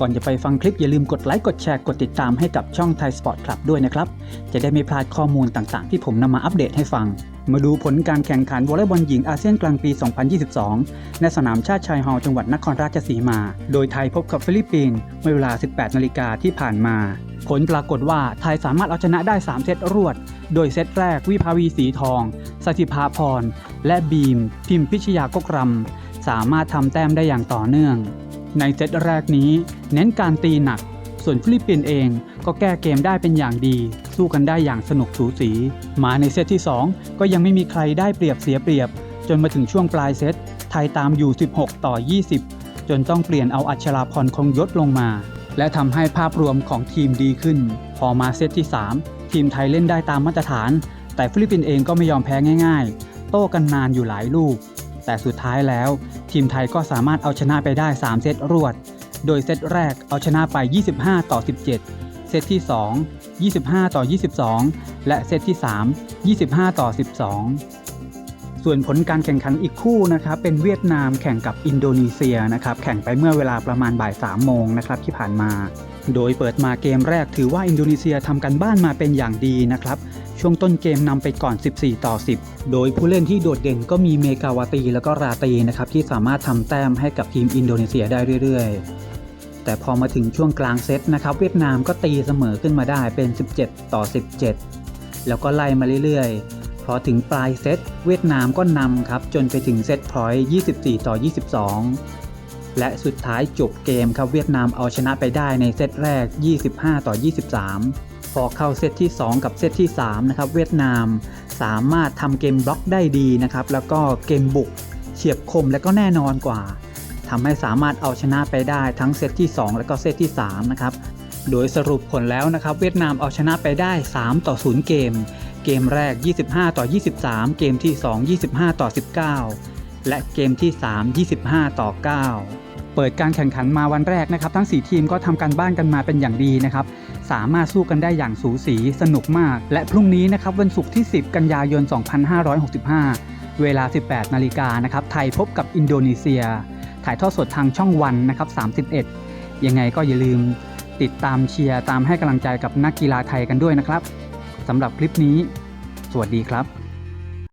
ก่อนจะไปฟังคลิปอย่าลืมกดไลค์กดแชร์กดติดตามให้กับช่องไทยสปอร์ตคลับด้วยนะครับ จะได้ไม่พลาดข้อมูลต่างๆ ที่ผมนำมาอัปเดตให้ฟัง มาดูผลการแข่งขันวอลเลย์บอลหญิงอาเซียนกลางปี 2022 ในสนามชาติชายฮอลจังหวัดนครราชสีมา โดยไทยพบกับฟิลิปปินส์เมื่อเวลา 18 นาฬิกาที่ผ่านมา ผลปรากฏว่าไทยสามารถเอาชนะได้ 3 เซตรวด โดยเซตแรกวิภาวีสีทองสถิภาพร และบีม พิมพิชยากกรำสามารถทำแต้มได้อย่างต่อเนื่อง ในเซตแรกนี้เน้นการตีหนัก ส่วนฟิลิปปินส์เองก็แก้เกมได้เป็นอย่างดี สู้กันได้อย่างสนุกสูสี มาในเซตที่ 2 ก็ยังไม่มีใครได้เปรียบเสียเปรียบ จนมาถึงช่วงปลายเซตไทยตามอยู่ 16 ต่อ 20 จนต้องเปลี่ยนเอาอัชราพรคงยศลงมา และทำให้ภาพรวมของทีมดีขึ้น พอมาเซตที่ 3 ทีมไทยเล่นได้ตามมาตรฐาน แต่ฟิลิปปินส์เองก็ไม่ยอมแพ้ง่าย ๆ โต้กันนานอยู่หลายลูก แต่สุดท้ายแล้ว ทีมไทยก็สามารถเอาชนะไปได้ 3 เซตรวด โดยเซตแรกเอาชนะไป 25 ต่อ 17 เซตที่ 2 25 ต่อ 22 และเซตที่ 3 25 ต่อ 12 ส่วนผลการแข่งขันอีกคู่นะครับเป็นเวียดนามแข่งกับอินโดนีเซียนะครับแข่งไปเมื่อเวลาประมาณบ่าย3โมงนะครับที่ผ่านมา โดยเปิดมาเกมแรกถือว่าอินโดนีเซียทำกันบ้านมาเป็นอย่างดีนะครับ ช่วงต้นเกมนำไปก่อน 14 ต่อ 10 โดยผู้เล่นที่โดดเด่นก็มีเมกาวาตีแล้วก็ราตีนะครับที่สามารถทำแต้มให้กับทีมอินโดนีเซียได้เรื่อยๆ แต่พอมาถึงช่วงกลางเซตนะครับเวียดนามก็ตีเสมอขึ้นมาได้เป็น 17 ต่อ 17 แล้วก็ไล่มาเรื่อยๆ พอถึงปลายเซตเวียดนามก็นำครับจนไปถึงเซตพอยต์24 ต่อ 22 และสุดท้ายจบเกมครับเวียดนามเอาชนะไปได้ในเซตแรก 25 ต่อ 23 พอเข้าเซตที่ 2 กับเซตที่ 3 นะครับ เวียดนามสามารถทำเกมบล็อกได้ดีนะครับ แล้วก็เกมบุกเฉียบคมและก็แน่นอนกว่าทำให้สามารถเอาชนะไปได้ทั้งเซตที่ 2 และก็เซตที่ 3 นะครับ โดยสรุปผลแล้วนะครับ เวียดนามเอาชนะไปได้ 3 ต่อ 0 เกม เกมแรก 25 ต่อ 23 เกมที่ 2 25 ต่อ 19 และเกมที่ 3 25 ต่อ 9 เปิดการแข่งขันมาวันแรกนะครับ ทั้ง 4 ทีมก็ทำการบ้านกันมาเป็นอย่างดีนะครับ สามารถสู้กันได้อย่างสูสีสนุกมาก และพรุ่งนี้นะครับวันศุกร์ที่ 10 กันยายน 2565 เวลา 18 นาฬิกานะครับ ไทยพบกับอินโดนีเซีย ถ่ายทอดสดทางช่องวันนะครับ 31 ยังไงก็อย่าลืมติดตามเชียร์ตามให้กำลังใจกับนักกีฬาไทยกันด้วยนะครับสำหรับคลิปนี้ สวัสดีครับ